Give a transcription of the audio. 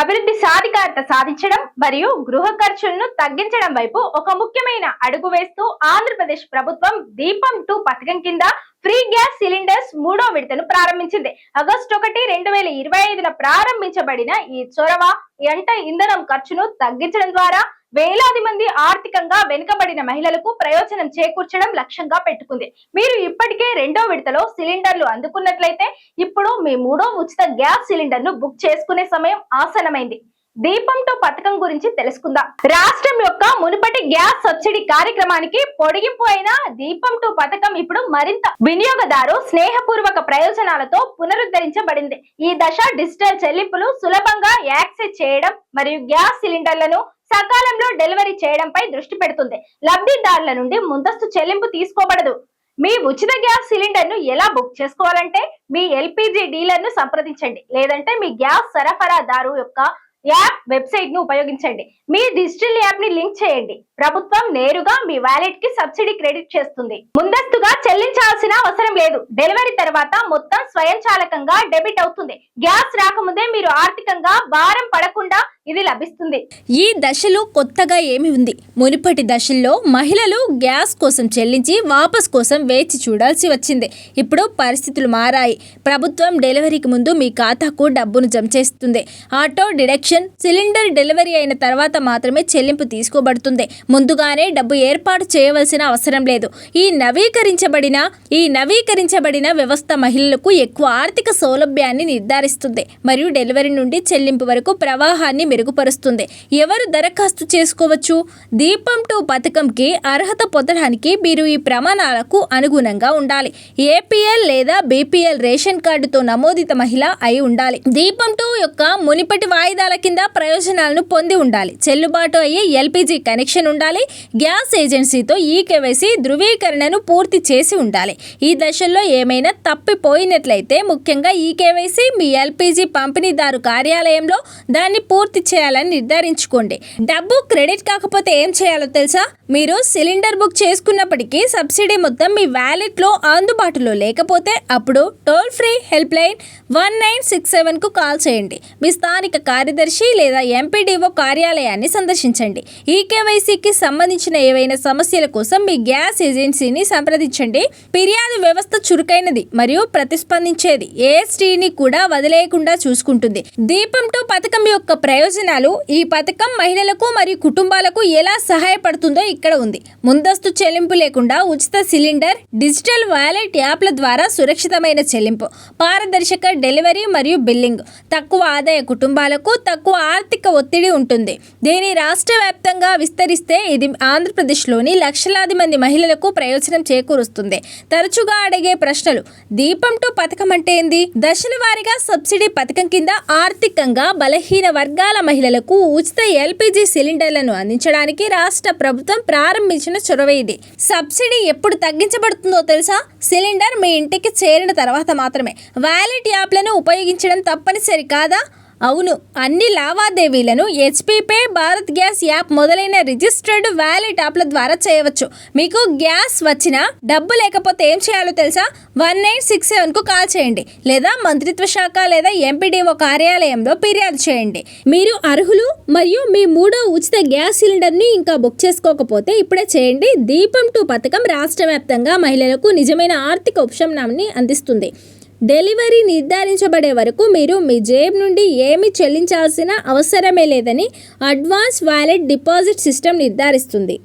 అభివృద్ధి సాధికారత సాధించడం మరియు గృహ ఖర్చులను తగ్గించడం వైపు ఒక ముఖ్యమైన అడుగు వేస్తూ ఆంధ్రప్రదేశ్ ప్రభుత్వం దీపం టూ పథకం కింద ఫ్రీ గ్యాస్ సిలిండర్స్ మూడో విడతను ప్రారంభించింది. ఆగస్టు ఒకటి రెండు వేల ఇరవై ఐదున ప్రారంభించబడిన ఈ చొరవ ఎంట ఇంధనం ఖర్చును తగ్గించడం ద్వారా వేలాది మంది ఆర్థికంగా వెనుకబడిన మహిళలకు ప్రయోజనం చేకూర్చడం లక్ష్యంగా పెట్టుకుంది. మీరు ఇప్పటికే రెండో విడతలో సిలిండర్లు అందుకున్నట్లయితే ఇప్పుడు మీ మూడో ఉచిత గ్యాస్ సిలిండర్ను బుక్ చేసుకునే సమయం ఆసనమైంది దీపం టూ పథకం గురించి తెలుసుకుందాం. రాష్ట్రం యొక్క మునుపటి గ్యాస్ సబ్సిడీ కార్యక్రమానికి పొడిగింపు అయిన దీపం టూ పథకం ఇప్పుడు మరింత వినియోగదారు స్నేహపూర్వక ప్రయోజనాలతో పునరుద్ధరించబడింది. ఈ దశ డిజిటల్ చెల్లింపులు సులభంగా యాక్సెస్ చేయడం మరియు గ్యాస్ సిలిండర్లను సకాలంలో డెలివరీ చేయడంపై దృష్టి పెడుతుంది. లబ్ధిదారుల నుండి ముందస్తు చెల్లింపు తీసుకోబడదు. మీ ఉచిత గ్యాస్ సిలిండర్ను ఎలా బుక్ చేసుకోవాలంటే మీ ఎల్పిజి డీలర్ను సంప్రదించండి. లేదంటే మీ గ్యాస్ సరఫరాదారు యొక్క యాప్ వెబ్సైట్ను ఉపయోగించండి. మీ డిజిటల్ యాప్ని లింక్ చేయండి. ప్రభుత్వం నేరుగా మీ వాలెట్కి సబ్సిడీ క్రెడిట్ చేస్తుంది. ముందస్తుగా చెల్లించాల్సిన అవసరం లేదు. డెలివరీ తర్వాత మొత్తం స్వయంచాలకంగా డెబిట్ అవుతుంది. గ్యాస్ రాకముందే మీరు ఆర్థికంగా భారం పడకుండా ఇది లభిస్తుంది. ఈ దశలో కొత్తగా ఏమి ఉంది? మునుపటి దశల్లో మహిళలు గ్యాస్ కోసం చెల్లించి వాపస్ కోసం వేచి చూడాల్సి వచ్చింది. ఇప్పుడు పరిస్థితులు మారాయి. ప్రభుత్వం డెలివరీకి ముందు మీ ఖాతాకు డబ్బును జమ చేస్తుంది. ఆటో డిడక్షన్ సిలిండర్ డెలివరీ అయిన తర్వాత మాత్రమే చెల్లింపు తీసుకోబడుతుంది. ముందుగానే డబ్బు ఏర్పాటు చేయవలసిన అవసరం లేదు. ఈ నవీకరించబడిన ఈ నవీకరించబడిన వ్యవస్థ మహిళలకు ఎక్కువ ఆర్థిక సౌలభ్యాన్ని నిర్ధారిస్తుంది. మరియు డెలివరీ నుండి చెల్లింపు వరకు ప్రవాహాన్ని మెరుగుపరుస్తుంది. ఎవరు దరఖాస్తు చేసుకోవచ్చు? దీపం టూ పథకంకి అర్హత పొందడానికి మీరు ఈ ప్రమాణాలకు అనుగుణంగా ఉండాలి. ఏపీఎల్ లేదా బీపీఎల్ రేషన్ కార్డుతో నమోదిత మహిళ అయి ఉండాలి. దీపం టూ యొక్క మునిపటి వాయిదాల కింద ప్రయోజనాలను పొంది ఉండాలి. చెల్లుబాటు అయ్యే ఎల్పిజి కనెక్షన్ ఉండాలి. గ్యాస్ ఏజెన్సీతో ఈ కేవైసీ ధృవీకరణను పూర్తి చేసి ఉండాలి. ఈ దశల్లో ఏమైనా తప్పిపోయినట్లయితే ముఖ్యంగా ఈ కేవైసీ మీ ఎల్పిజి పంపిణీదారు కార్యాలయంలో దాన్ని పూర్తి చేయాలని నిర్ధారించుకోండి. డబ్బు క్రెడిట్ కాకపోతే ఏం చేయాలో తెలుసా? మీరు సిలిండర్ బుక్ చేసుకున్నప్పటికీ సబ్సిడీ మొత్తం మీ వ్యాలెట్లో అందుబాటులో లేకపోతే అప్పుడు toll free help line one nine six సెవెన్కు call చేయండి. మీ స్థానిక కార్యదర్శి లేదా ఎంపీడీఓ కార్యాలయాన్ని సందర్శించండి. ఈ కేవైసీకి సంబంధించిన ఏవైనా సమస్యల కోసం మీ గ్యాస్ ఏజెన్సీని సంప్రదించండి. ఫిర్యాదు వ్యవస్థ చురుకైనది మరియు ప్రతిస్పందించేది. ఏఎస్టీని కూడా వదిలేయకుండా చూసుకుంటుంది. దీపం పథకం యొక్క ప్రయోజనాలు ఈ పథకం మహిళలకు మరియు కుటుంబాలకు ఎలా సహాయపడుతుందో ఇక్కడ ఉంది. ముందస్తు చెల్లింపు లేకుండా ఉచిత సిలిండర్ డిజిటల్ వాలెట్ యాప్ల ద్వారా సురక్షితమైన చెల్లింపు పారదర్శక డెలివరీ మరియు బిల్లింగ్ తక్కువ ఆదాయ కుటుంబాలకు తక్కువ ఆర్థిక ఒత్తిడి ఉంటుంది. దీని రాష్ట్ర వ్యాప్తంగా విస్తరిస్తే ఇది ఆంధ్రప్రదేశ్లోని లక్షలాది మంది మహిళలకు ప్రయోజనం చేకూరుస్తుంది. తరచుగా అడిగే ప్రశ్నలు దీపం టూ పథకం అంటే ఏంది? దశల వారీగా సబ్సిడీ పథకం కింద ఆర్థికంగా బలహీన వర్గాల మహిళలకు ఉచిత ఎల్పిజి సిలిండర్లను అందించడానికి రాష్ట్ర ప్రభుత్వం ప్రారంభించిన చొరవ ఇది. సబ్సిడీ ఎప్పుడు తగ్గించబడుతుందో తెలుసా? సిలిండర్ మీ ఇంటికి చేరిన తర్వాత మాత్రమే. వ్యాలెట్ యాప్లను ఉపయోగించడం తప్పనిసరి కాదా? అవును అన్ని లావాదేవీలను HP pay Bharat gas app మొదలైన రిజిస్టర్డ్ వ్యాలెట్ యాప్ల ద్వారా చేయవచ్చు. మీకు గ్యాస్ వచ్చినా డబ్బు లేకపోతే ఏం చేయాలో తెలుసా? వన్ నైన్ సిక్స్ సెవెన్కు కాల్ చేయండి. లేదా మంత్రిత్వ శాఖ లేదా ఎంపీడీఓ కార్యాలయంలో ఫిర్యాదు చేయండి. మీరు అర్హులు మరియు మీ మూడో ఉచిత గ్యాస్ సిలిండర్ని ఇంకా బుక్ చేసుకోకపోతే ఇప్పుడే చేయండి. దీపం టూ పథకం రాష్ట్ర వ్యాప్తంగా మహిళలకు నిజమైన ఆర్థిక ఉపశమనాన్ని అందిస్తుంది. డెలివరీ నిర్ధారించబడే వరకు మీరు మీ జేబు నుండి ఏమి చెల్లించాల్సిన అవసరమే లేదని అడ్వాన్స్ వ్యాలెట్ డిపాజిట్ సిస్టమ్ నిర్ధారిస్తుంది.